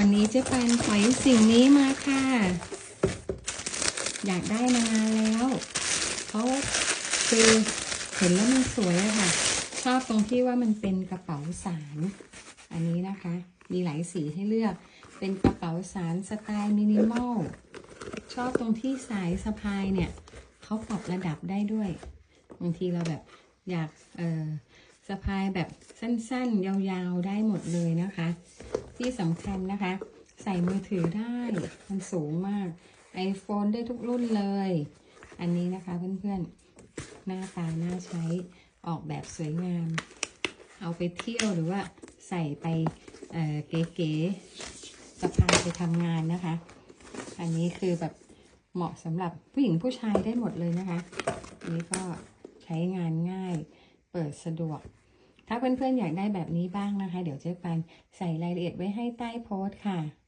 วันนี้เจ๊ปันถอยสิ่งนี้มาค่ะ อยากได้มานานแล้ว เพราะคือเห็นแล้วมันสวยอะค่ะ ชอบตรงที่ว่ามันเป็นกระเป๋าสาร อันนี้นะคะ มีหลายสีให้เลือก เป็นกระเป๋าสารสไตล์มินิมอล ชอบตรงที่สายสะพายเนี่ยเขาปรับระดับได้ด้วย บางทีเราแบบอยากเออสะพายแบบสั้นๆ ยาวๆ ได้หมดเลยนะคะ ที่สำคัญนะคะ ใส่มือถือได้ มันสูงมาก iPhone ได้ทุกรุ่นเลย อันนี้นะคะเพื่อนๆ หน้าตาน่าใช้ออกแบบสวยงาม เอาไปเที่ยวหรือว่าใส่ไปเออเก๋ๆสะพายไปทำงานนะคะ อันนี้คือแบบเหมาะสำหรับผู้หญิงผู้ชายได้หมดเลยนะคะนนี้ก็ใช้งานง่าย เปิดสะดวก ถ้าเพื่อนๆอยากได้แบบนี้บ้างนะคะ เดี๋ยวเจ๊ปันใส่รายละเอียดไว้ให้ใต้โพสต์ค่ะ